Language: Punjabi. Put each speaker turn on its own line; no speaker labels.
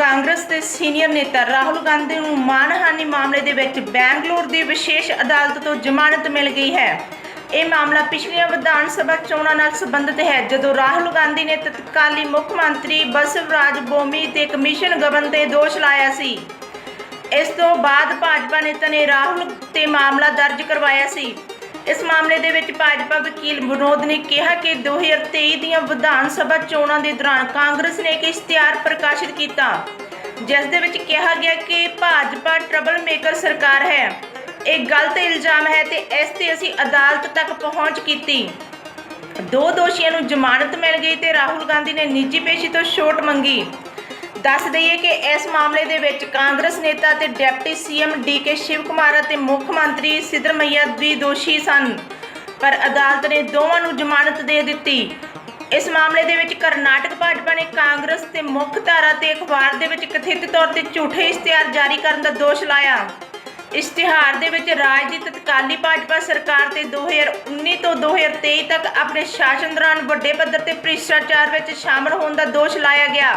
ਕਾਂਗਰਸ ਦੇ ਸੀਨੀਅਰ ਨੇਤਾ ਰਾਹੁਲ ਗਾਂਧੀ ਨੂੰ ਮਾਨਹਾਨੀ ਮਾਮਲੇ ਦੇ ਵਿੱਚ ਬੈਂਗਲੌਰ ਦੀ ਵਿਸ਼ੇਸ਼ ਅਦਾਲਤ ਤੋਂ ਜ਼ਮਾਨਤ ਮਿਲ ਗਈ ਹੈ। ਇਹ ਮਾਮਲਾ ਪਿਛਲੀਆਂ ਵਿਧਾਨ ਸਭਾ ਚੋਣਾਂ ਨਾਲ ਸੰਬੰਧਿਤ ਹੈ, ਜਦੋਂ ਰਾਹੁਲ ਗਾਂਧੀ ਨੇ ਤਤਕਾਲੀ ਮੁੱਖ ਮੰਤਰੀ ਬਸਵਰਾਜ ਬੋਮੀ ਤੇ ਕਮਿਸ਼ਨ ਗਵਨ ਤੇ ਦੋਸ਼ ਲਾਇਆ ਸੀ। ਇਸ ਤੋਂ ਬਾਅਦ ਭਾਜਪਾ ਨੇਤਾ ਨੇ ਰਾਹੁਲ ਤੇ ਮਾਮਲਾ ਦਰਜ ਕਰਵਾਇਆ ਸੀ। ਇਸ ਮਾਮਲੇ ਦੇ ਵਿੱਚ ਭਾਜਪਾ ਵਕੀਲ ਵਿਨੋਦ ਨੇ ਕਿਹਾ ਕਿ 2023 ਦੀਆਂ ਵਿਧਾਨ ਸਭਾ ਚੋਣਾਂ ਦੇ ਦੌਰਾਨ ਕਾਂਗਰਸ ਨੇ ਇੱਕ ਇਸ਼ਤਿਹਾਰ ਪ੍ਰਕਾਸ਼ਿਤ ਕੀਤਾ, ਜਿਸ ਦੇ ਵਿੱਚ ਕਿਹਾ ਗਿਆ ਕਿ ਭਾਜਪਾ ਟਰਬਲ ਮੇਕਰ ਸਰਕਾਰ ਹੈ। ਇਹ ਗਲਤ ਇਲਜ਼ਾਮ ਹੈ ਤੇ ਇਸ ਤੇ ਅਸੀਂ ਅਦਾਲਤ ਤੱਕ ਪਹੁੰਚ ਕੀਤੀ। ਦੋ ਦੋਸ਼ੀਆਂ ਨੂੰ ਜ਼ਮਾਨਤ ਮਿਲ ਗਈ ਤੇ ਰਾਹੁਲ ਗਾਂਧੀ ਨੇ ਨਿੱਜੀ ਪੇਸ਼ੀ ਤੋਂ ਛੋਟ ਮੰਗੀ। ਦੱਸ ਦਈਏ ਕਿ ਇਸ ਮਾਮਲੇ ਦੇ ਵਿੱਚ ਕਾਂਗਰਸ ਨੇਤਾ ਤੇ ਡਿਪਟੀ ਸੀਐਮ ਡੀਕੇ ਸ਼ਿਵ ਕੁਮਾਰ ਅਤੇ ਮੁੱਖ ਮੰਤਰੀ ਸਿੱਧਰਮਈਆ ਵੀ ਦੋਸ਼ੀ ਸਨ। ਪਰ ਅਦਾਲਤ ਨੇ ਦੋਵਾਂ ਨੂੰ ਜ਼ਮਾਨਤ ਦੇ ਦਿੱਤੀ। ਇਸ ਮਾਮਲੇ ਦੇ ਵਿੱਚ ਕਰਨਾਟਕ ਭਾਜਪਾ ਨੇ ਕਾਂਗਰਸ ਤੇ ਮੁੱਖ ਧਾਰਾ ਤੇ ਅਖਬਾਰ ਦੇ ਵਿੱਚ ਕਥਿਤ ਤੌਰ ਤੇ ਝੂਠੇ ਇਸ਼ਤਿਹਾਰ ਜਾਰੀ ਕਰਨ ਦਾ ਦੋਸ਼ ਲਾਇਆ। ਇਸ਼ਤਿਹਾਰ ਦੇ ਵਿੱਚ ਰਾਜ ਦੀ ਤਤਕਾਲੀ ਭਾਜਪਾ ਸਰਕਾਰ ਤੇ 2019 ਤੋਂ 2023 ਤੱਕ ਆਪਣੇ ਸ਼ਾਸਨ ਦੌਰਾਨ ਵੱਡੇ ਪੱਧਰ ਤੇ ਭ੍ਰਿਸ਼ਟਾਚਾਰ ਵਿੱਚ ਸ਼ਾਮਲ ਹੋਣ ਦਾ ਦੋਸ਼ ਲਾਇਆ ਗਿਆ।